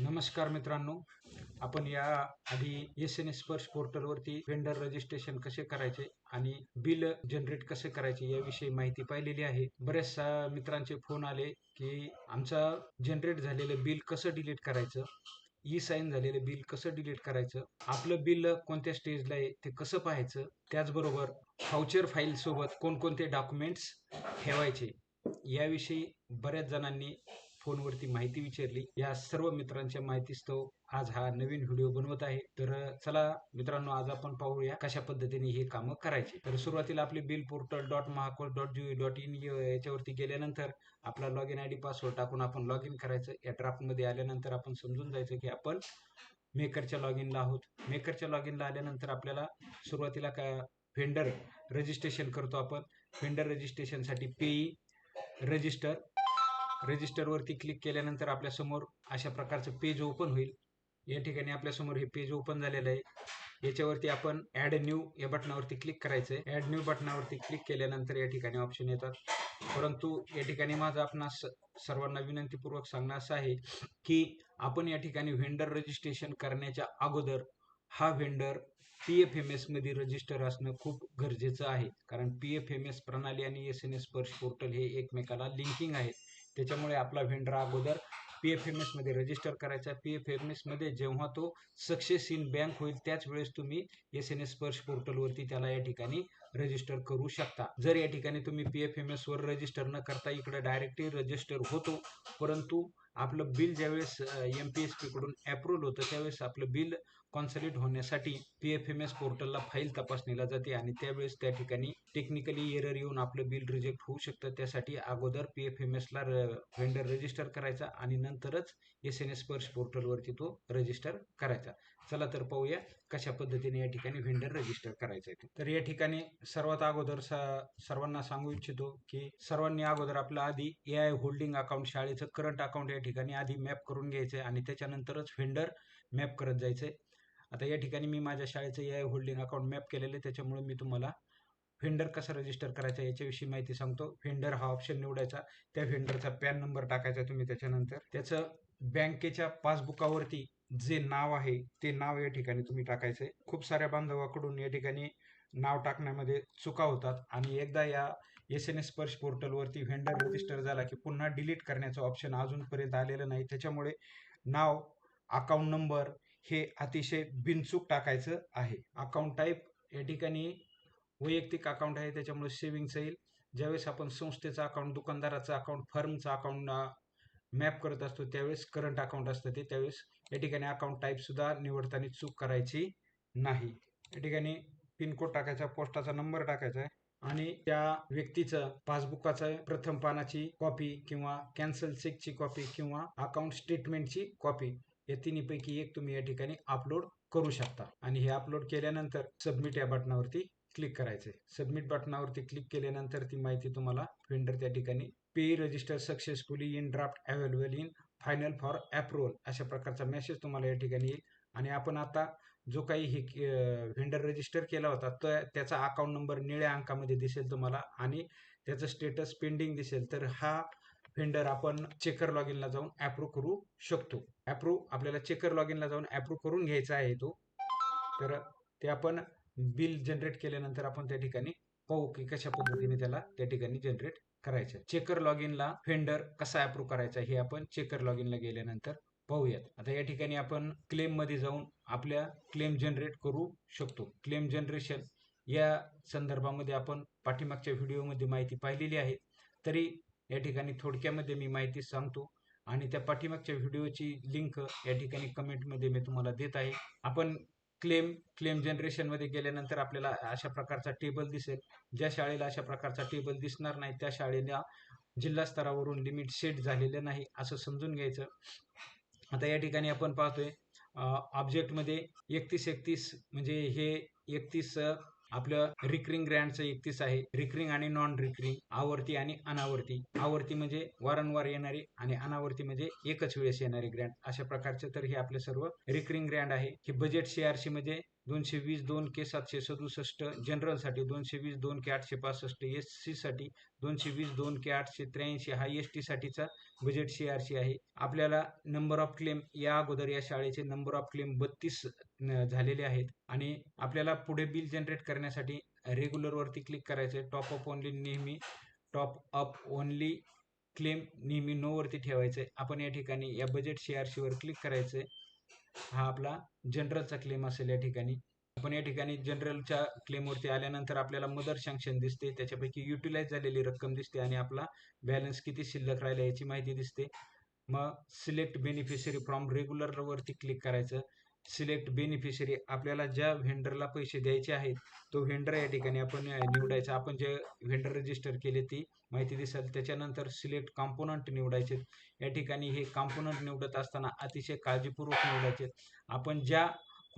नमस्कार मित्रांनो. आपण या आधी एस एन एस स्पर्श पोर्टलवरती वेंडर रजिस्ट्रेशन कसे करायचे आणि बिल जनरेट कसे करायचे याविषयी माहिती पाहिलेली आहे. बऱ्याचशा मित्रांचे फोन आले की आमचा जनरेट झालेलं बिल कसं डिलीट करायचं? ई साईन झालेलं बिल कसं डिलीट करायचं? आपलं बिल कोणत्या स्टेजला आहे? ते कसं पाहायचं? त्याचबरोबर फाउचर फाईल सोबत कोणकोणते डॉक्युमेंट्स ठेवायचे? याविषयी बऱ्याच जणांनी फोनवरती माहिती विचारली. या सर्व मित्रांच्या माहितीस्तव आज हा नवीन व्हिडिओ बनवत आहे. तर चला मित्रांनो आज आपण पाहूया कशा पद्धतीने हे कामं करायचे. तर सुरुवातीला आपले bill portal dot महाकोल dot G dot in याच्यावरती गेल्यानंतर आपला log in I D password टाकून आपण लॉग इन करायचं. या ड्राफ्टमध्ये आल्यानंतर आपण समजून जायचं की आपण मेकरच्या लॉग इनला आहोत. मेकरच्या लॉग इनला आल्यानंतर आपल्याला सुरुवातीला का व्हेंडर रजिस्ट्रेशन करतो आपण. व्हेंडर रजिस्ट्रेशनसाठी पेई रजिस्टर रजिस्टरवरती क्लिक केल्यानंतर आपल्यासमोर अशा प्रकारचं पेज ओपन होईल. या ठिकाणी आपल्यासमोर हे पेज ओपन झालेलं आहे. याच्यावरती आपण ॲड न्यू या बटनावरती क्लिक करायचं आहे ॲड न्यू बटनावरती क्लिक केल्यानंतर या ठिकाणी ऑप्शन येतात. परंतु या ठिकाणी माझं आपणास सर्वांना विनंतीपूर्वक सांगणं असं आहे की आपण या ठिकाणी व्हेंडर रजिस्ट्रेशन करण्याच्या अगोदर हा व्हेंडर पी एफ एम एसमध्ये रजिस्टर असणं खूप गरजेचं आहे. कारण पी एफ एम एस प्रणाली आणि S N S Sparsh portal हे एकमेकाला लिंकिंग आहेत. त्याच्यामुळे आपला व्हेंडरा अगोदर पी एफ एम एसमध्ये रजिस्टर करायचा. पी एफ एम एसमध्ये जेव्हा तो सक्सेस इन बँक होईल त्याच वेळेस तुम्ही एस एन एस स्पर्श पोर्टलवरती त्याला या ठिकाणी रजिस्टर करू शकता. जर या ठिकाणी तुम्ही पी एफ एम एसवर रजिस्टर न करता इकडे डायरेक्टली रजिस्टर होतो परंतु आपलं बिल ज्यावेळेस एम पी एस पीकडून अप्रूव्ह होतं त्यावेळेस आपलं बिल कॉन्सलेट होण्यासाठी पी एफ एम एस पोर्टलला फाईल तपासणीला जाते आणि त्यावेळेस त्या ठिकाणी टेक्निकली एरर येऊन आपलं बिल रिजेक्ट होऊ शकतं. त्यासाठी अगोदर पी एफ एम एसला व्हेंडर रजिस्टर करायचा आणि नंतरच एस एन एस स्पर्श पोर्टलवरती तो रजिस्टर करायचा. चला तर पाहूया कशा पद्धतीने या ठिकाणी व्हेंडर रजिस्टर करायचं आहे तर या ठिकाणी सर्वात अगोदर सर्वांना सांगू इच्छितो की सर्वांनी अगोदर आपलं आधी ए आय होल्डिंग अकाउंट शाळेचं करंट अकाउंट या ठिकाणी आधी मॅप करून घ्यायचं आहे आणि त्याच्यानंतरच व्हेंडर मॅप करत जायचं आहे. आता या ठिकाणी मी माझ्या शाळेचं A I holding account map केलेलं आहे त्याच्यामुळे मी तुम्हाला व्हेंडर कसं रजिस्टर करायचं याच्याविषयी माहिती सांगतो. व्हेंडर हा ऑप्शन निवडायचा. त्या व्हेंडरचा पॅन नंबर टाकायचा तुम्ही त्याच्यानंतर. त्याचं बँकेच्या पासबुकावरती जे नाव आहे ते नाव या ठिकाणी तुम्ही टाकायचं आहे. खूप साऱ्या बांधवाकडून या ठिकाणी नाव टाकण्यामध्ये चुका होतात. आणि एकदा या एस एन एस स्पर्श पोर्टलवरती व्हेंडर रजिस्टर झाला की पुन्हा डिलीट करण्याचं ऑप्शन अजूनपर्यंत आलेलं नाही. त्याच्यामुळे नाव अकाउंट नंबर हे अतिशय बिनचूक टाकायचं आहे. अकाउंट टाईप या ठिकाणी वैयक्तिक अकाउंट आहे त्याच्यामुळे सेव्हिंग्स येईल. ज्यावेळेस आपण संस्थेचं अकाउंट दुकानदाराचं अकाउंट फर्मचं अकाउंट मॅप करत असतो त्यावेळेस करंट अकाउंट असतं ते. त्यावेळेस या ठिकाणी अकाउंट टाईपसुद्धा निवडताना चूक करायची नाही. या ठिकाणी पिनकोड टाकायचा पोस्टाचा नंबर टाकायचा आहे. आणि त्या व्यक्तीचं पासबुकाचं प्रथम पानाची कॉपी किंवा कॅन्सल चेकची कॉपी किंवा अकाउंट स्टेटमेंटची कॉपी या तिन्हीपैकी एक तुम्ही या ठिकाणी अपलोड करू शकता. आणि हे अपलोड केल्यानंतर सबमिट या बटनावरती क्लिक करायचे सबमिट बटनावरती क्लिक केल्यानंतर ती माहिती तुम्हाला वेंडर त्या ठिकाणी pay register successfully in draft available in final for approval अशा प्रकारचा मेसेज तुम्हाला या ठिकाणी येईल. आणि आपण आता जो काही हे व्हेंडर रजिस्टर केला होता तर त्याचा अकाउंट नंबर निळ्या अंकामध्ये दिसेल तुम्हाला आणि त्याचं स्टेटस पेंडिंग दिसेल. तर हा फेंडर आपण चेकर लॉग इनला जाऊन अप्रूव्ह करू शकतो. अप्रूव्ह आपल्याला चेकर लॉग इनला जाऊन अप्रूव्ह करून घ्यायचा आहे तो. तर ते आपण बिल जनरेट केल्यानंतर आपण त्या ठिकाणी पाहू की कशा पद्धतीने त्याला त्या ठिकाणी जनरेट करायचं चेकर लॉग इनला फेंडर कसा अप्रूव्ह करायचा हे आपण चेकर लॉग इनला गेल्यानंतर पाहूयात. आता या ठिकाणी आपण क्लेममध्ये जाऊन आपल्या क्लेम जनरेट करू शकतो. क्लेम जनरेशन या संदर्भामध्ये आपण पाठीमागच्या व्हिडिओमध्ये माहिती पाहिलेली आहे. तरी या ठिकाणी थोडक्यामध्ये मी माहिती सांगतो आणि त्या पाठीमागच्या व्हिडिओची लिंक या ठिकाणी कमेंटमध्ये मी तुम्हाला देत आहे. आपण क्लेम क्लेम जनरेशनमध्ये गेल्यानंतर आपल्याला अशा प्रकारचा टेबल दिसेल. ज्या शाळेला अशा प्रकारचा टेबल दिसणार नाही त्या शाळेला जिल्हा स्तरावरून लिमिट सेट झालेलं नाही असं समजून घ्यायचं. आता या ठिकाणी आपण पाहतोय ऑब्जेक्टमध्ये एकतीस एकतीस म्हणजे हे एकतीस आपलं रिकरिंग ग्रँडचं एकतीस आहे. रिकरिंग आणि नॉन रिकरिंग आवर्ती आणि अनावर्ती. आवर्ती म्हणजे वारंवार येणारी आणि अनावर्ती म्हणजे एकच वेळेस येणारी ग्रँड अशा प्रकारचे तर हे आपले सर्व रिकरिंग ग्रँड आहे. हे बजेट सीआरसी मध्ये म्हणजे दोनशे वीस दोन के सातशे सदुसष्ट जनरलसाठी दोनशे वीस दोन के आठशे पासष्ट एस सी साठी दोनशे वीस दोन के आठशे त्र्याऐंशी. हा एस टी साठीचा बजेट सी आर सी आहे. आपल्याला नंबर ऑफ क्लेम या अगोदर या शाळेचे नंबर ऑफ क्लेम बत्तीस झालेले आहेत. आणि आपल्याला पुढे बिल जनरेट करण्यासाठी रेग्युलर वरती क्लिक करायचं आहे टॉप अप ओनली नेहमी टॉप अप ओनली क्लेम नेहमी नो वरती ठेवायचं आहे आपण या ठिकाणी या बजेट सी आर सीवर क्लिक करायचं आहे हा आपला जनरलचा क्लेम असेल या ठिकाणी. आपण या ठिकाणी जनरलच्या क्लेमवरती आल्यानंतर आपल्याला मदर सँक्शन दिसते. त्याच्यापैकी युटिलाइज झालेली रक्कम दिसते आणि आपला बॅलन्स किती शिल्लक राहिला याची माहिती दिसते. मग सिलेक्ट बेनिफिशरी फ्रॉम रेग्युलरवरती क्लिक करायचं. सिलेक्ट बेनिफिशरी आपल्याला ज्या व्हेंडरला पैसे द्यायचे आहेत तो व्हेंडर या ठिकाणी आपण निवडायचा. आपण जे व्हेंडर रजिस्टर केले ती माहिती दिसेल. त्याच्यानंतर सिलेक्ट कॉम्पोनंट निवडायचे. या ठिकाणी हे कॉम्पोनंट निवडत असताना अतिशय काळजीपूर्वक निवडायचे. आपण ज्या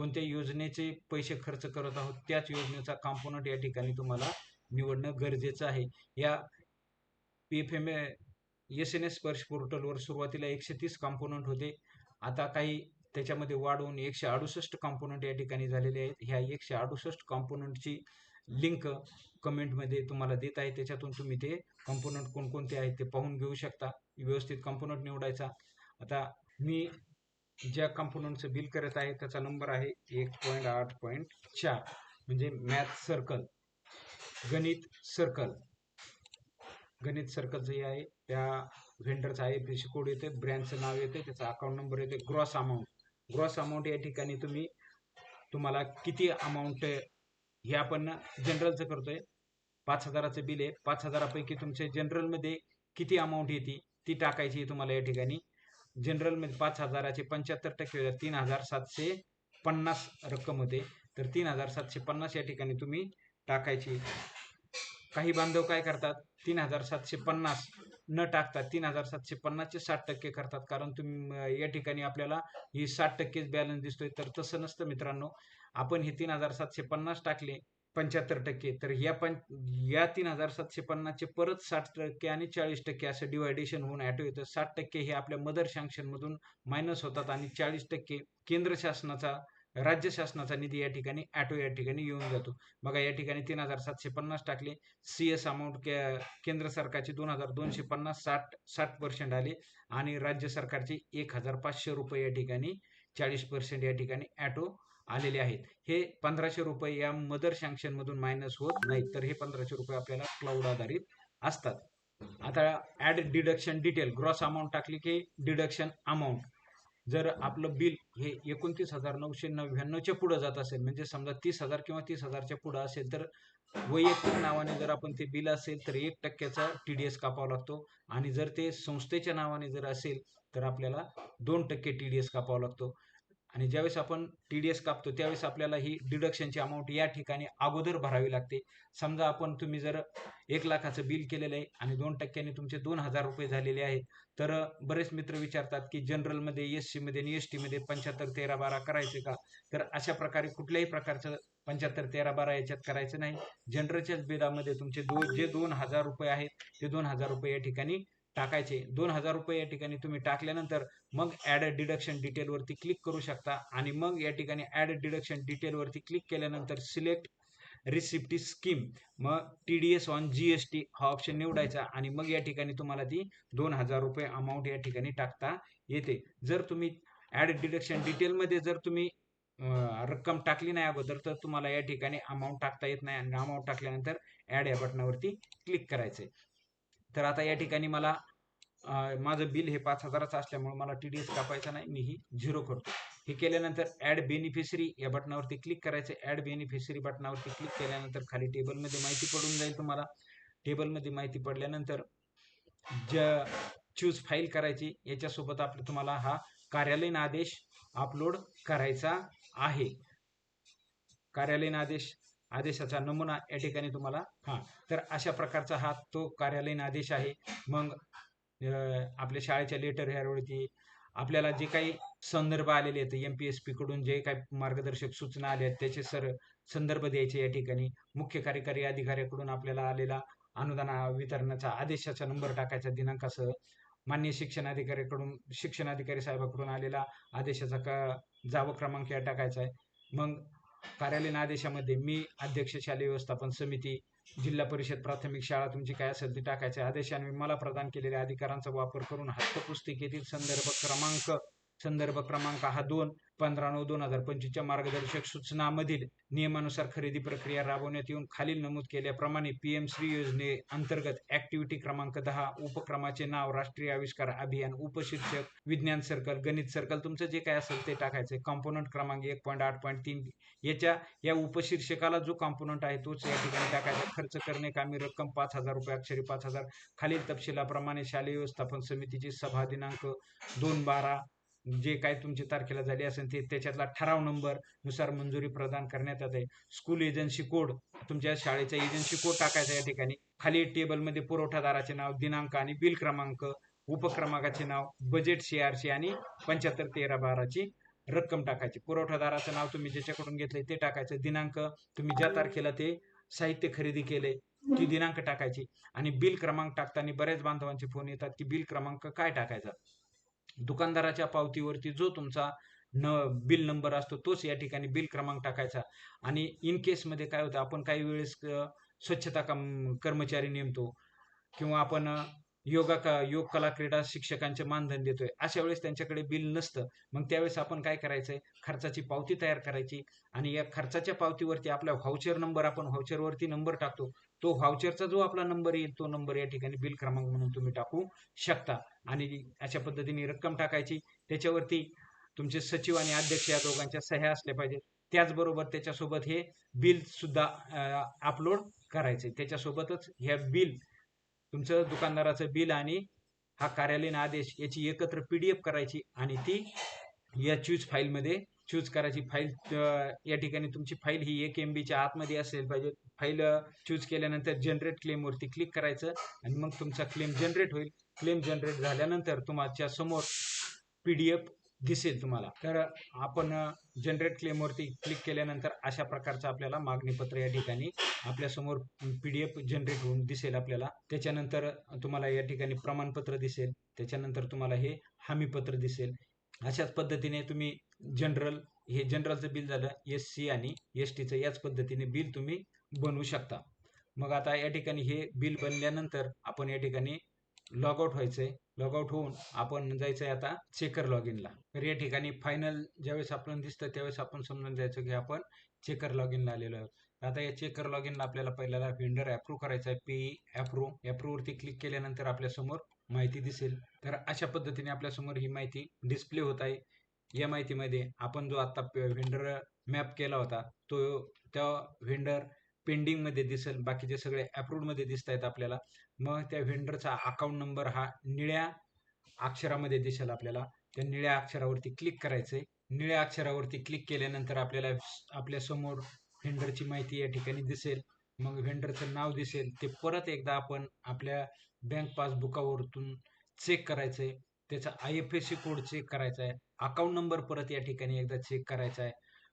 कोणत्या योजनेचे पैसे खर्च करत आहोत त्याच योजनेचा कॉम्पोनंट या ठिकाणी तुम्हाला निवडणं गरजेचं आहे. या P F M S N S Sparsh पोर्टलवर सुरुवातीला एकशे तीस कॉम्पोनंट होते. आता काही त्याच्यामध्ये वाढवून एकशे अडुसष्ट कॉम्पोनंट या ठिकाणी झालेले आहेत. ह्या एकशे अडुसष्ट कॉम्पोनंटची लिंक कमेंटमध्ये तुम्हाला देत आहे. त्याच्यातून तुम्ही ते कॉम्पोनंट कोणकोणते आहेत ते पाहून घेऊ शकता. व्यवस्थित कॉम्पोनंट निवडायचा. आता मी ज्या कंपोनंटचं बिल करत आहे त्याचा नंबर आहे एक पॉईंट आठ पॉईंट चार. म्हणजे मॅथ सर्कल गणित सर्कल गणित सर्कल जे आहे त्या व्हेंडरचा आहे पी कोड येते ब्रँडचं नाव येते त्याचा अकाउंट नंबर येते ग्रॉस अमाऊंट ग्रॉस अमाऊंट या ठिकाणी तुम्ही तुम्हाला किती अमाऊंट हे आपण जनरलचं करतोय. पाच हजाराचं बिल आहे. पाच हजारापैकी तुमच्या जनरलमध्ये किती अमाऊंट येते ती टाकायची तुम्हाला या ठिकाणी. जनरलमध्ये पाच हजाराचे पंच्याहत्तर टक्के तीन हजार सातशे पन्नास रक्कम होते. तर तीन हजार सातशे पन्नास या ठिकाणी तुम्ही टाकायची. काही बांधव काय करतात? तीन हजार सातशे पन्नास न टाकता तीन हजार सातशे पन्नासचे साठ टक्के करतात. कारण तुम्ही या ठिकाणी आपल्याला ही साठ टक्केच बॅलन्स दिसतोय. तर तसं नसतं मित्रांनो. आपण हे तीन हजार सातशे पन्नास टाकले पंच्याहत्तर टक्के. तर या पं या तीन हजार सातशे पन्नासचे परत साठ टक्के आणि चाळीस टक्के असं डिवायडेशन होऊन ॲटो येतं. साठ टक्के हे आपल्या मदर सँक्शनमधून मायनस होतात आणि चाळीस टक्के केंद्र शासनाचा राज्य शासनाचा निधी या ठिकाणी ॲटो या ठिकाणी येऊन जातो. बघा या ठिकाणी तीन हजार सातशे पन्नास टाकले. सी एस अमाऊंट के केंद्र सरकारचे दोन हजार दोनशे पन्नास साठ साठ पर्सेंट आले. आणि राज्य सरकारचे एक हजार पाचशे रुपये या ठिकाणी चाळीस पर्सेंट या ठिकाणी ॲटो आलेले आहेत. हे पंधराशे रुपये या मदर सँक्शनमधून मायनस होत नाहीत. तर हे पंधराशे रुपये आपल्याला क्लाउड आधारित असतात. आता add deduction detail gross amount टाकली की डिडक्शन अमाऊंट जर आपलं बिल हे एकोणतीस हजार नऊशे नव्याण्णवच्या पुढं जात असेल म्हणजे समजा तीस हजार किंवा तीस हजारच्या पुढं असेल तर वैयक्तिक नावाने जर आपण ते बिल असेल तर एक टक्क्याचा टी डी एस कापावा लागतो. आणि जर ते संस्थेच्या नावाने जर असेल तर आपल्याला दोन टक्के टी डी एस कापावा लागतो. आणि ज्यावेळेस आपण टी डी एस कापतो त्यावेळेस आपल्याला ही डिडक्शनची अमाऊंट या ठिकाणी अगोदर भरावी लागते. समजा आपण तुम्ही जर एक लाखाचं बिल केलेलं आहे आणि दोन टक्क्यांनी तुमचे दोन हजार रुपये झालेले आहेत तर बरेच मित्र विचारतात की जनरलमध्ये एस सीमध्ये आणि एस टीमध्ये पंच्याहत्तर तेरा बारा करायचे का? तर अशा प्रकारे कुठल्याही प्रकारचं पंच्याहत्तर तेरा बारा याच्यात करायचं नाही. जनरलच्याच बिलामध्ये तुमचे दो जे दोन हजार रुपये आहेत ते दोन हजार रुपये या ठिकाणी टाकायचे. दोन हजार रुपये या ठिकाणी तुम्ही टाकल्यानंतर मग ॲड डिडक्शन डिटेलवरती क्लिक करू शकता. आणि मग या ठिकाणी ॲड डिडक्शन डिटेलवरती क्लिक केल्यानंतर सिलेक्ट रिसिप्टी स्कीम मग T D S on G S T हा ऑप्शन निवडायचा आणि मग या ठिकाणी तुम्हाला ती दोन हजार रुपये अमाऊंट या ठिकाणी टाकता येते. जर तुम्ही ॲड डिडक्शन डिटेलमध्ये जर तुम्ही रक्कम टाकली नाही अगोदर तर तुम्हाला या ठिकाणी अमाऊंट टाकता येत नाही. आणि अमाऊंट टाकल्यानंतर ॲड या बटनावरती क्लिक करायचं तर आता या ठिकाणी मला माझं बिल हे पाच हजाराचं असल्यामुळे मला टी डी एस कापायचा नाही. मी ही झिरो करतो. हे केल्यानंतर ॲड बेनिफिशरी या बटनावरती क्लिक करायचं. ॲड बेनिफिशरी बटनावरती क्लिक केल्यानंतर खाली टेबलमध्ये माहिती पडून जाईल तुम्हाला. टेबलमध्ये माहिती पडल्यानंतर ज्या चूज फाईल करायची. याच्यासोबत आपलं तुम्हाला हा कार्यालयीन आदेश अपलोड करायचा आहे. कार्यालयीन आदेश आदेशाचा नमुना या ठिकाणी तुम्हाला हां. तर अशा प्रकारचा हा तो कार्यालयीन आदेश आहे. मग आपल्या शाळेच्या लेटर ह्यावरती आपल्याला जे काही संदर्भ आलेले आहेत एम पी एस पी कडून जे काही मार्गदर्शक सूचना आल्या आहेत त्याचे सर संदर्भ द्यायचे या ठिकाणी. मुख्य कार्यकारी अधिकाऱ्याकडून आपल्याला आलेला अनुदान वितरणाचा आदेशाचा नंबर टाकायचा दिनांकासह. मान्य शिक्षणाधिकाऱ्याकडून शिक्षणाधिकारी साहेबाकडून आलेला आदेशाचा का जावं क्रमांक या टाकायचा आहे. मग कार्यालयीन आदेशामध्ये मी अध्यक्ष शालेय व्यवस्थापन समिती जिल्हा परिषद प्राथमिक शाळा तुमची काय असेल ती टाकायचे आदेशाने मला प्रदान केलेल्या अधिकारांचा वापर करून हस्तपुस्तिकेतील संदर्भ क्रमांक संदर्भ क्रमांक हा दोन पंधरा नऊ दोन हजार पंचवीसच्या मार्गदर्शक सूचनामधील नियमानुसार खरेदी प्रक्रिया राबवण्यात येऊन खालील नमूद केल्याप्रमाणे पी एम श्री योजने अंतर्गत ऍक्टिव्हिटी क्रमांक दहा उपक्रमाचे नाव राष्ट्रीय आविष्कार अभियान उपशीर्षक विज्ञान सर्कल गणित सर्कल तुमचं जे काय असेल ते टाकायचं कॉम्पोनंट क्रमांक एक पॉईंट आठ पॉईंट तीन याच्या या उपशीर्षकाला जो कॉम्पोनंट आहे तोच या ठिकाणी टाकायचा खर्च करणे कामी रक्कम पाच हजार रुपये अक्षरी पाच हजार. खालील तपशिलाप्रमाणे शालेय व्यवस्थापन समितीची सभा दिनांक दोन बारा जे काय तुमची तारखेला झाली असेल ते त्याच्यातला ठराव नंबरनुसार मंजुरी प्रदान करण्यात येते स्कूल एजन्सी कोड तुमच्या शाळेचा एजन्सी कोड टाकायचा या ठिकाणी. खाली टेबलमध्ये पुरवठादाराचे नाव दिनांक आणि बिल क्रमांक उपक्रमांकाचे नाव बजेट सीआरसी आणि पंच्याहत्तर तेरा बाराची रक्कम टाकायची. पुरवठादाराचं नाव तुम्ही ज्याच्याकडून घेतलंय ते टाकायचं. दिनांक तुम्ही ज्या तारखेला ते साहित्य खरेदी केले ती दिनांक टाकायची. आणि बिल क्रमांक टाकताना बऱ्याच बांधवांचे फोन येतात की बिल क्रमांक काय टाकायचा? दुकानदाराच्या पावतीवरती जो तुमचा न बिल नंबर असतो तोच या ठिकाणी बिल क्रमांक टाकायचा. आणि इन केसमध्ये काय होतं आपण काही वेळेस स्वच्छता कम कर्मचारी नेमतो किंवा आपण योगा का योग कला क्रीडा शिक्षकांचे मानधन देतोय अशा वेळेस त्यांच्याकडे बिल नसतं. मग त्यावेळेस आपण काय करायचंय खर्चाची पावती तयार करायची आणि या खर्चाच्या पावतीवरती आपला व्हाउचर नंबर आपण व्हाउचरवरती नंबर टाकतो. तो व्हाउचरचा जो आपला नंबर येईल तो नंबर या ठिकाणी बिल क्रमांक म्हणून तुम्ही टाकू शकता. आणि अशा पद्धतीने रक्कम टाकायची. त्याच्यावरती तुमचे सचिव आणि अध्यक्ष या दोघांच्या सह्या असल्या पाहिजेत. त्याचबरोबर त्याच्यासोबत हे बिल सुद्धा अपलोड करायचे. त्याच्यासोबतच ह्या बिल तुमचं दुकानदाराचं बिल आणि हा कार्यालयीन आदेश याची एकत्र पीडीएफ करायची आणि ती या चूज फाईलमध्ये चूज करायची फाईल या ठिकाणी तुमची फाईल ही एक एम बीच्या आतमध्ये असेल. पाहिजे फाईल चूज केल्यानंतर जनरेट क्लेमवरती क्लिक करायचं आणि मग तुमचा क्लेम जनरेट होईल. क्लेम जनरेट झाल्यानंतर तुमच्यासमोर पी डी एफ दिसेल तुम्हाला. तर आपण जनरेट क्लेमवरती क्लिक केल्यानंतर अशा प्रकारचं आपल्याला मागणीपत्र या ठिकाणी आपल्यासमोर पी डी एफ जनरेट होऊन दिसेल आपल्याला. त्याच्यानंतर तुम्हाला या ठिकाणी प्रमाणपत्र दिसेल. त्याच्यानंतर तुम्हाला हे हमीपत्र दिसेल. अशाच पद्धतीने तुम्ही जनरल हे जनरलचं बिल झालं एस सी आणि एस टीचं याच पद्धतीने बिल तुम्ही बनवू शकता. मग आता या ठिकाणी हे बिल बनल्यानंतर आपण या ठिकाणी लॉग व्हायचं व्हायचंय. लॉगआउट होऊन आपण जायचं आहे आता चेकर लॉग इनला तर या ठिकाणी फायनल ज्यावेळेस आपण दिसतं त्यावेळेस आपण समजून जायचं की आपण चेकर लॉग इनला आलेलो आहोत. आता या चेकर लॉग इनला आपल्याला पहिल्याला व्हेंडर अप्रूव्ह करायचा आहे पे अप्रूव्ह अप्रूव्हवरती क्लिक केल्यानंतर आपल्यासमोर माहिती दिसेल. तर अशा पद्धतीने आपल्यासमोर ही माहिती डिस्प्ले होत आहे. या माहितीमध्ये आपण जो आत्ता व्हेंडर मॅप केला होता तो त्या व्हेंडर पेंडिंगमध्ये दिसेल. बाकीचे सगळे अप्रूव्डमध्ये दिसत आहेत आपल्याला. मग त्या व्हेंडरचा अकाउंट नंबर हा निळ्या अक्षरामध्ये दिसेल आपल्याला. त्या निळ्या अक्षरावरती क्लिक करायचंय. निळ्या अक्षरावरती क्लिक केल्यानंतर आपल्याला आपल्यासमोर व्हेंडरची माहिती या ठिकाणी दिसेल. मग व्हेंडरचं नाव दिसेल. ते परत एकदा आपण आपल्या बँक पासबुकावरतून चेक करायचंय. त्याचा I F S C code check करायचा आहे. अकाउंट नंबर परत या ठिकाणी एकदा चेक करायचा आहे.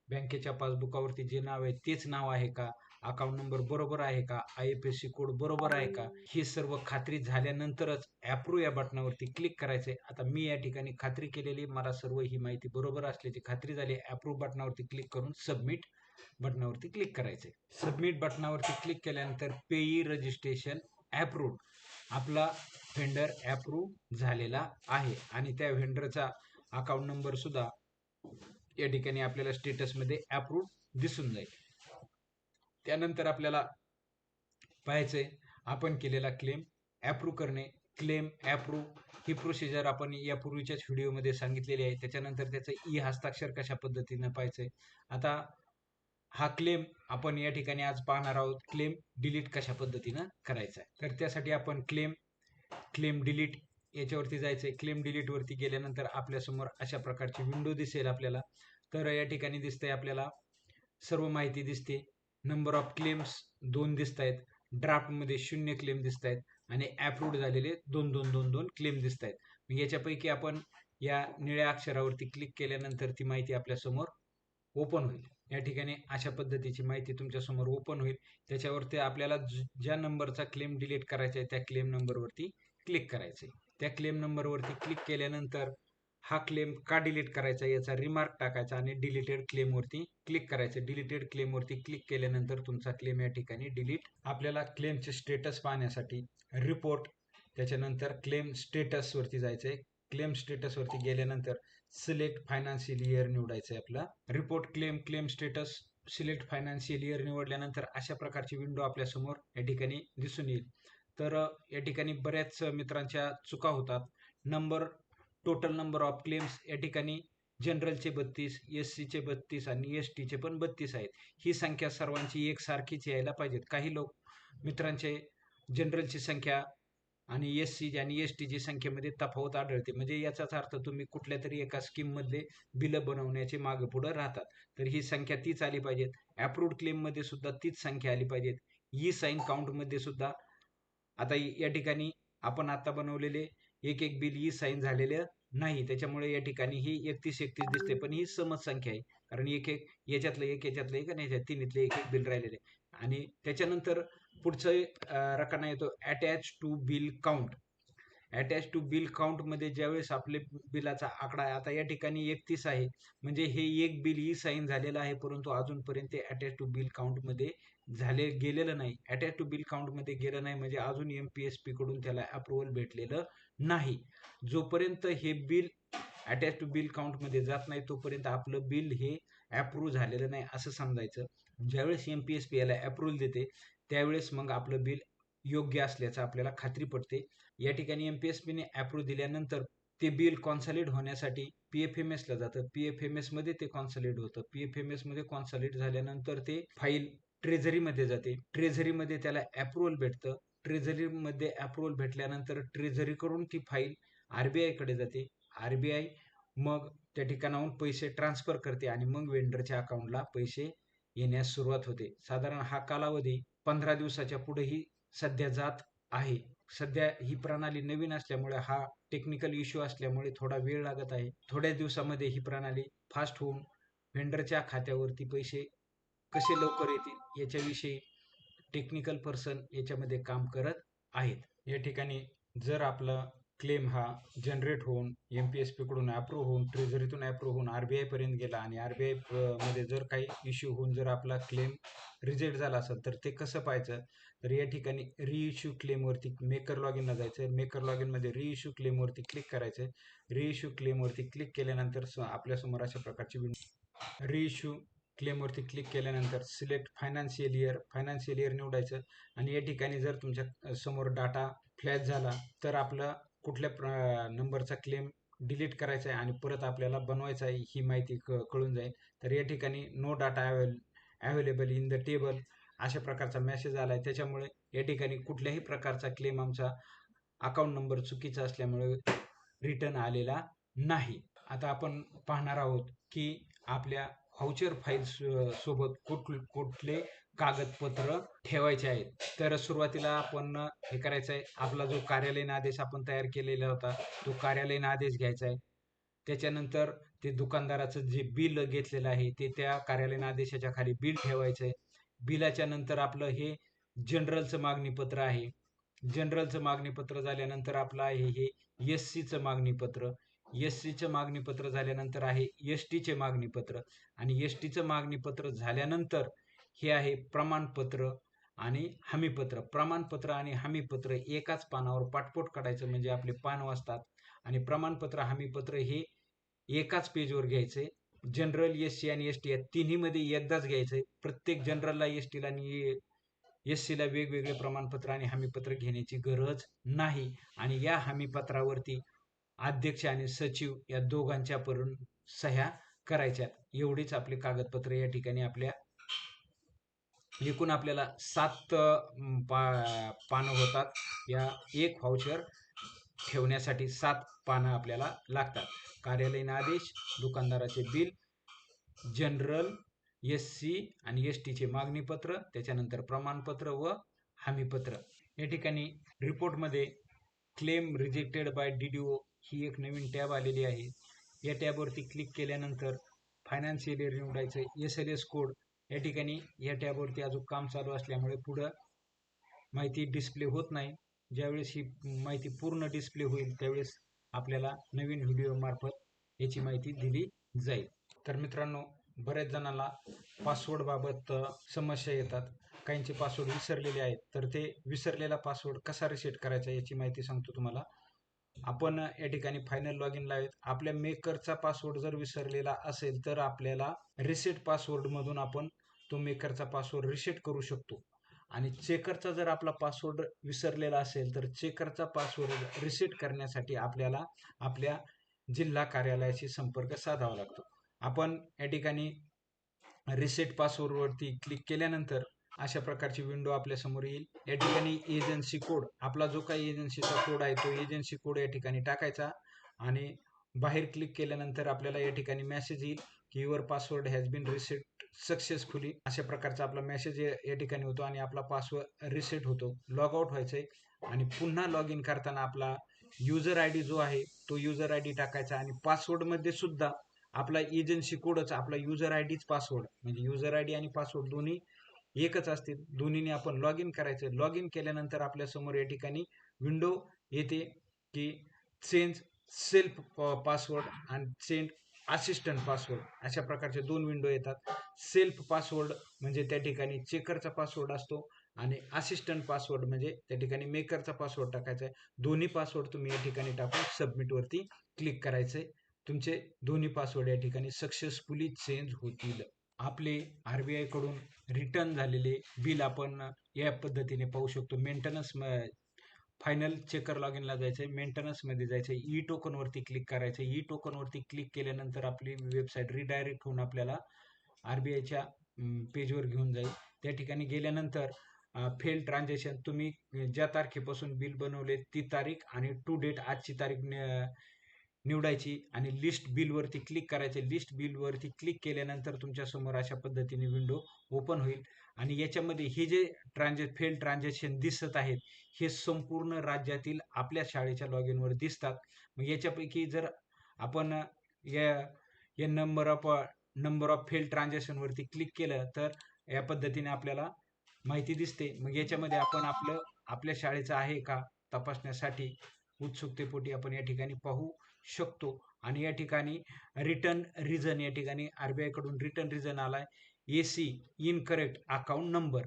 बँकेच्या पासबुकावरती जे नाव आहे तेच नाव आहे का? अकाउंट नंबर बरोबर आहे का? I F S C code बरोबर आहे का? हे सर्व खात्री झाल्यानंतरच अप्रूव्ह या बटनावरती क्लिक करायचंय. आता मी या ठिकाणी खात्री केलेली मला सर्व ही माहिती बरोबर असल्याची खात्री झाली अप्रूव्ह बटनावरती क्लिक करून सबमिट बटनावरती क्लिक करायचंय. सबमिट बटनावरती क्लिक केल्यानंतर पेई रजिस्ट्रेशन अप्रूव्ह आपला व्हेंडर अप्रूव्ह झालेला आहे. आणि त्या व्हेंडरचा अकाउंट नंबर सुद्धा या ठिकाणी आपल्याला स्टेटसमध्ये अप्रूव्ह दिसून जाईल. त्यानंतर आपल्याला पाहायचंय आपण केलेला क्लेम अप्रूव्ह करणे. क्लेम अप्रूव्ह ही प्रोसिजर आपण यापूर्वीच्याच व्हिडिओमध्ये सांगितलेली आहे. त्याच्यानंतर त्याचं ई हस्ताक्षर कशा पद्धतीनं पाहायचंय? आता हा क्लेम आपण या ठिकाणी आज पाहणार आहोत. क्लेम डिलीट कशा पद्धतीनं करायचा आहे? तर त्यासाठी आपण क्लेम क्लेम डिलीट याच्यावरती जायचं आहे क्लेम डिलीटवरती गेल्यानंतर आपल्यासमोर अशा प्रकारची विंडो दिसेल आपल्याला. तर या ठिकाणी दिसतंय आपल्याला सर्व माहिती दिसते. नंबर ऑफ क्लेम्स दोन दिसत आहेत ड्राफ्टमध्ये शून्य क्लेम दिसत आहेत आणि ॲप्रूव्ड झालेले दोन दोन दोन दोन क्लेम दिसत आहेत मग याच्यापैकी आपण या निळ्या अक्षरावरती क्लिक केल्यानंतर ती माहिती आपल्यासमोर ओपन होईल. या ठिकाणी अशा पद्धतीची माहिती तुमच्यासमोर ओपन होईल. त्याच्यावरती आपल्याला ज्या नंबरचा क्लेम डिलीट करायचा आहे त्या क्लेम नंबरवरती क्लिक करायचं आहे. त्या क्लेम नंबरवरती क्लिक केल्यानंतर हा क्लेम का डिलीट करायचा याचा रिमार्क टाकायचा आणि डिलीटेड क्लेमवरती क्लिक करायचं डिलीटेड क्लेमवरती क्लिक केल्यानंतर तुमचा क्लेम या ठिकाणी डिलीट आपल्याला क्लेमचे स्टेटस पाहण्यासाठी रिपोर्ट त्याच्यानंतर क्लेम स्टेटसवरती जायचं आहे. क्लेम स्टेटसवरती गेल्यानंतर सिलेक्ट फायनान्शियल इयर निवडायचं आहे आपला. Report claim claim status select financial year निवडल्यानंतर अशा प्रकारची विंडो आपल्यासमोर या ठिकाणी दिसून येईल. तर या ठिकाणी बऱ्याच मित्रांच्या चुका होतात. Number total number of claims या ठिकाणी जनरलचे बत्तीस एस सीचे बत्तीस आणि एस टीचे पण बत्तीस आहेत. ही संख्या सर्वांची एकसारखीच यायला पाहिजेत. काही लोक मित्रांचे जनरलची संख्या आणि एस सी आणि एस टीची संख्येमध्ये तफावत आढळते. म्हणजे याचाच अर्थ तुम्ही कुठल्या तरी एका स्कीममधले बिलं बनवण्याचे मागे पुढं राहतात. तर ही संख्या तीच आली पाहिजेत. अप्रूव्ड क्लेममध्ये सुद्धा तीच संख्या आली पाहिजेत. ई साईन काउंटमध्ये सुद्धा आता या ठिकाणी आपण आता बनवलेले एक एक बिल ई साईन झालेले नाही. त्याच्यामुळे या ठिकाणी ही एकतीस एकतीस दिसते. पण ही समज संख्या आहे. कारण एक एक याच्यातलं एक याच्यातलं एक आणि याच्यात तिन्हीतले एक एक बिल राहिलेले. आणि त्याच्यानंतर पुढचं रकाना येतो. Attach to bill count attach to bill काउंटमध्ये ज्यावेळेस आपले बिलाचा आकडा आहे आता या ठिकाणी एकतीस आहे. म्हणजे हे एक बिल ई साईन झालेलं आहे परंतु अजूनपर्यंत ते अटॅच टू बिल काउंटमध्ये झाले गेलेलं नाही. अटॅच टू बिल काउंटमध्ये गेलं नाही म्हणजे अजून एम पी एस पी कडून त्याला अप्रुव्हल भेटलेलं नाही. जोपर्यंत हे बिल अटॅच टू बिल काउंटमध्ये जात नाही तोपर्यंत आपलं बिल हे अप्रूव्ह झालेलं नाही असं समजायचं. ज्यावेळेस एम पी एस पी याला अप्रुव्हल देते त्यावेळेस मग आपलं बिल योग्य असल्याचं आपल्याला खात्री पडते. या ठिकाणी एम पी एस पीने अप्रूव्ह दिल्यानंतर ते बिल कॉन्सॉलिड होण्यासाठी पी एफ एम एसला जातं. पी एफ एम एसमध्ये ते कॉन्सॉलिड होतं. पी एफ एम एसमध्ये कॉन्सॉलिड झाल्यानंतर ते फाईल ट्रेझरीमध्ये जाते. ट्रेझरीमध्ये त्याला अप्रुव्हल भेटतं. ट्रेझरीमध्ये अप्रुव्हल भेटल्यानंतर ट्रेझरीकडून ती फाईल आरबीआयकडे जाते. आरबीआय मग त्या ठिकाणाहून पैसे ट्रान्सफर करते आणि मग वेंडरच्या अकाउंटला पैसे येण्यास सुरुवात होते. साधारण हा कालावधी पंधरा दिवसाच्या पुढेही सध्या जात आहे. सध्या ही प्रणाली नवीन असल्यामुळे हा टेक्निकल इश्यू असल्यामुळे थोडा वेळ लागत आहे. थोड्या दिवसामध्ये ही प्रणाली फास्ट होऊन व्हेंडरच्या खात्यावरती पैसे कसे लवकर येतील याच्याविषयी टेक्निकल पर्सन याच्यामध्ये काम करत आहेत. या ठिकाणी जर आपलं क्लेम हा जनरेट होऊन एम पी एस पीकडून अप्रूव्ह होऊन ट्रेझरीतून अप्रूव्ह होऊन आर बी आयपर्यंत गेला आणि आर बी आयमध्ये जर काही इश्यू होऊन जर आपला क्लेम रिजेक्ट झाला असेल तर ते कसं पाहायचं? तर या ठिकाणी रिइश्यू क्लेमवरती मेकर लॉग इनला जायचं. मेकर लॉग इनमध्ये रिइश्यू क्लेमवरती क्लिक करायचं. रिइश्यू क्लेमवरती क्लिक केल्यानंतर आपल्यासमोर अशा प्रकारची विंडो रिइश्यू क्लेमवरती क्लिक केल्यानंतर select financial year financial year निवडायचं. आणि या ठिकाणी जर तुमच्यासमोर डाटा फ्लॅश झाला तर आपलं कुठल्या नंबरचा क्लेम डिलीट करायचा आहे आणि परत आपल्याला बनवायचा आहे ही माहिती क कळून जाईल. तर या ठिकाणी no data avail available in the table अशा प्रकारचा मेसेज आला आहे त्याच्यामुळे या ठिकाणी कुठल्याही प्रकारचा क्लेम आमचा अकाउंट नंबर चुकीचा असल्यामुळे रिटर्न आलेला नाही. आता आपण पाहणार आहोत की आपल्या व्हाउचर फाईल सोबत कुठ कुठले कागदपत्र ठेवायचे आहेत. तर सुरुवातीला आपण हे करायचं आहे आपला जो कार्यालयीन आदेश आपण तयार केलेला होता तो कार्यालयीन आदेश घ्यायचा आहे त्याच्यानंतर ते दुकानदाराचं जे बिल घेतलेलं आहे ते त्या कार्यालयीन आदेशाच्या खाली बिल ठेवायचं आहे बिलाच्या नंतर आपलं हे जनरलचं मागणीपत्र आहे. जनरलचं मागणीपत्र झाल्यानंतर आपलं आहे हे एस सीचं मागणीपत्र. एस सीचं मागणीपत्र झाल्यानंतर आहे एस टीचे मागणीपत्र. आणि एस टीचं मागणीपत्र झाल्यानंतर हे आहे प्रमाणपत्र आणि हमीपत्र. प्रमाणपत्र आणि हमीपत्र एकाच पानावर पाठपोट काढायचं म्हणजे आपले पान वाचतात आणि प्रमाणपत्र हमीपत्र हे एकाच पेजवर घ्यायचे. जनरल एस सी आणि एस टी या तिन्हीमध्ये एकदाच घ्यायचे. प्रत्येक जनरलला एस टीला आणि एस सीला वेगवेगळे प्रमाणपत्र आणि हमीपत्र घेण्याची गरज नाही. आणि या हमीपत्रावरती अध्यक्ष आणि सचिव या दोघांच्या परून सह्या करायच्यात. एवढीच आपली कागदपत्र या ठिकाणी आपल्या एकूण आपल्याला सात पा पानं होतात. या एक व्हाउचर ठेवण्यासाठी सात पानं आपल्याला लागतात. कार्यालयीन आदेश दुकानदाराचे बिल जनरल एस सी आणि एस टीचे मागणीपत्र त्याच्यानंतर प्रमाणपत्र व हमीपत्र. या ठिकाणी रिपोर्टमध्ये claim rejected by D D O ही एक नवीन टॅब आलेली आहे. या टॅबवरती क्लिक केल्यानंतर फायनान्शियल इयर निवडायचं एस एल एस कोड या ठिकाणी या टॅबवरती अजून काम चालू असल्यामुळे पुढं माहिती डिस्प्ले होत नाही. ज्यावेळेस ही माहिती पूर्ण डिस्प्ले होईल त्यावेळेस आपल्याला नवीन व्हिडिओमार्फत याची माहिती दिली जाईल. तर मित्रांनो बऱ्याच जणांना पासवर्डबाबत समस्या येतात. काहींचे पासवर्ड विसरलेले आहेत. तर ते विसरलेला पासवर्ड कसा रिसेट करायचा याची माहिती सांगतो तुम्हाला. आपण या ठिकाणी फायनल लॉग इन लावेत आपल्या मेकरचा पासवर्ड जर विसरलेला असेल तर आपल्याला रिसेट पासवर्डमधून आपण तो मेकरचा पासवर्ड रिसेट करू शकतो. आणि चेकरचा जर आपला पासवर्ड विसरलेला असेल तर चेकरचा पासवर्ड रिसेट करण्यासाठी आपल्याला आपल्या जिल्हा कार्यालयाशी संपर्क साधावा लागतो. आपण या ठिकाणी रिसेट पासवर्डवरती क्लिक केल्यानंतर अशा प्रकारची विंडो आपल्यासमोर येईल. या ठिकाणी एजन्सी कोड आपला जो काही एजन्सीचा कोड आहे तो एजन्सी कोड या ठिकाणी टाकायचा आणि बाहेर क्लिक केल्यानंतर आपल्याला या ठिकाणी मेसेज येईल की your password has been reset successfully अशा प्रकारचा आपला मेसेज या ठिकाणी होतो आणि आपला पासवर्ड रिसेट होतो. लॉग आउट व्हायचंय आणि पुन्हा लॉग इन करताना आपला युजर आय डी जो आहे तो युजर आय डी टाकायचा आणि पासवर्डमध्ये सुद्धा आपला एजन्सी कोडच आपला युजर आय डीच पासवर्ड म्हणजे युजर आय डी आणि पासवर्ड दोन्ही एकच असतील. दोन्हीने आपण लॉग इन करायचं. लॉग इन केल्यानंतर आपल्यासमोर या ठिकाणी विंडो येते की चेंज सेल्फ पासवर्ड आणि चेंज असिस्टंट पासवर्ड अशा प्रकारचे दोन विंडो येतात. सेल्फ पासवर्ड म्हणजे त्या ठिकाणी चेकरचा पासवर्ड असतो आणि असिस्टंट पासवर्ड म्हणजे त्या ठिकाणी मेकरचा पासवर्ड टाकायचा. आहे दोन्ही पासवर्ड तुम्ही या ठिकाणी टाकून सबमिटवरती क्लिक करायचं. आहे तुमचे दोन्ही पासवर्ड या ठिकाणी सक्सेसफुली चेंज होतील. आपले आर बी आयकडून रिटर्न झालेले बिल आपण या पद्धतीने पाहू शकतो. मेंटेनन्स फायनल चेकर लॉग इनला जायचं आहे मेंटेनन्समध्ये जायचं आहे ई टोकनवरती क्लिक करायचं आहे ई टोकनवरती क्लिक केल्यानंतर आपली वेबसाईट रिडायरेक्ट होऊन आपल्याला आर बी आयच्या पेजवर घेऊन जाईल. त्या ठिकाणी गेल्यानंतर फेल ट्रान्झॅक्शन तुम्ही ज्या तारखेपासून बिल बनवले ती तारीख आणि टू डेट आजची तारीख निवडायची आणि लिस्ट बिलवरती क्लिक करायचे. लिस्ट बिलवरती क्लिक केल्यानंतर तुमच्यासमोर अशा पद्धतीने विंडो ओपन होईल. आणि याच्यामध्ये हे जे ट्रान्झॅ फेल ट्रान्झॅक्शन दिसत आहेत हे संपूर्ण राज्यातील आपल्या शाळेच्या लॉग इनवर दिसतात. मग याच्यापैकी जर आपण या या number of number of fail ट्रान्झॅक्शनवरती click केलं तर या पद्धतीने आपल्याला माहिती दिसते. मग याच्यामध्ये आपण आपलं आपल्या शाळेचं आहे का तपासण्यासाठी उत्सुकतेपोटी आपण या ठिकाणी पाहू. शकतो. आणि या ठिकाणी रिटर्न रिझन या ठिकाणी आरबीआयकडून रिटर्न रिझन आलाय. A C incorrect account number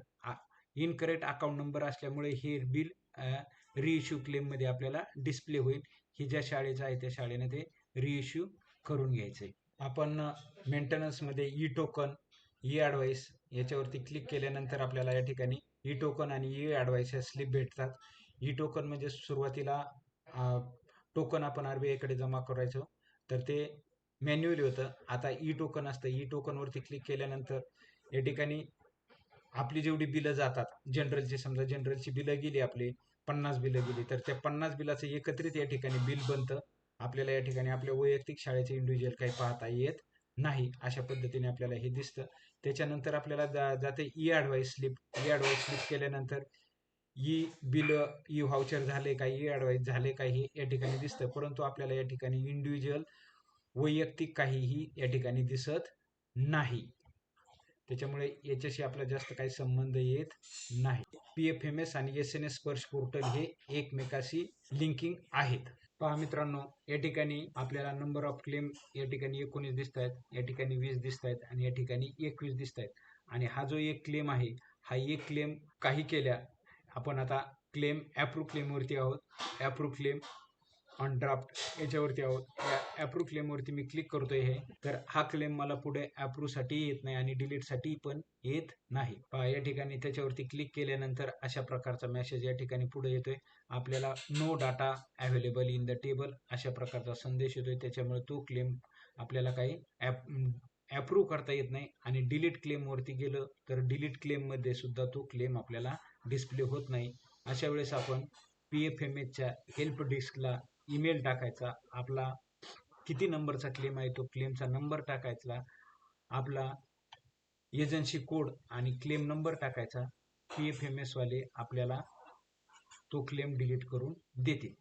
incorrect account number असल्यामुळे हे बिल रिइश्यू क्लेममध्ये आपल्याला डिस्प्ले होईल. ही ज्या शाळेचं आहे त्या शाळेने ते रिइश्यू करून घ्यायचंय. आपण मेंटेनन्समध्ये ई टोकन ई ॲडवाईस याच्यावरती क्लिक केल्यानंतर आपल्याला या ठिकाणी ई टोकन आणि ई ॲडवाईस ह्या स्लिप भेटतात. ई टोकन म्हणजे सुरुवातीला टोकन आपण आरबीआयकडे जमा करायचो. तर ते मॅन्युअली होतं. आता ई टोकन असतं. ई टोकनवरती क्लिक केल्यानंतर या ठिकाणी आपली जेवढी बिलं जातात जनरलची समजा जनरलची बिलं गेली आपली पन्नास बिलं गेली तर त्या पन्नास बिलाचं एकत्रित या ठिकाणी बिल बनतं. आपल्याला या ठिकाणी आपल्या वैयक्तिक शाळेचे इंडिव्हिज्युअल काही पाहता येत नाही अशा पद्धतीने आपल्याला हे दिसतं. त्याच्यानंतर आपल्याला जा जाते e advice slip e advice slip केल्यानंतर ई बिल ई व्हाउचर झाले का ई ॲडवाईस झाले का हे या ठिकाणी दिसतं. परंतु आपल्याला या ठिकाणी इंडिव्हिज्युअल वैयक्तिक काहीही या ठिकाणी दिसत नाही. त्याच्यामुळे याच्याशी आपला जास्त काही संबंध येत नाही. पी एफ एम एस आणि S N S Sparsh portal हे एकमेकाशी लिंकिंग आहेत. पहा मित्रांनो या ठिकाणी आपल्याला नंबर ऑफ क्लेम या ठिकाणी एकोणीस दिसत आहेत या ठिकाणी वीस दिसत आहेत आणि या ठिकाणी एकवीस दिसत आहेत आणि हा जो एक क्लेम आहे हा एक क्लेम काही केल्या आपण आता क्लेम ॲप्रूव्ह क्लेमवरती आहोत. ॲप्रूव्ह क्लेम ऑन ड्राफ्ट याच्यावरती आहोत. या ॲप्रूव्ह क्लेमवरती मी क्लिक करतो हे. तर हा क्लेम मला पुढे साठी येत नाही आणि डिलीटसाठी पण येत नाही. पहा या ठिकाणी त्याच्यावरती क्लिक केल्यानंतर अशा प्रकारचा मेसेज या ठिकाणी पुढे येतोय. आपल्याला no data available in the table अशा प्रकारचा संदेश येतोय. त्याच्यामुळे तो क्लेम आपल्याला काही ॲप ॲप्रूव्ह करता येत नाही. आणि डिलीट क्लेमवरती गेलं तर डिलीट क्लेममध्ये सुद्धा तो क्लेम आपल्याला डिस्प्ले होत नाही. अशा वेळेस आपण पी एफ एम एचच्या हेल्प डेस्कला ईमेल टाकायचा. आपला किती नंबरचा क्लेम आहे तो क्लेमचा नंबर टाकायचा. आपला एजन्सी कोड आणि क्लेम नंबर टाकायचा. पी एफ एम एसवाले आपल्याला तो क्लेम डिलीट करून देतील.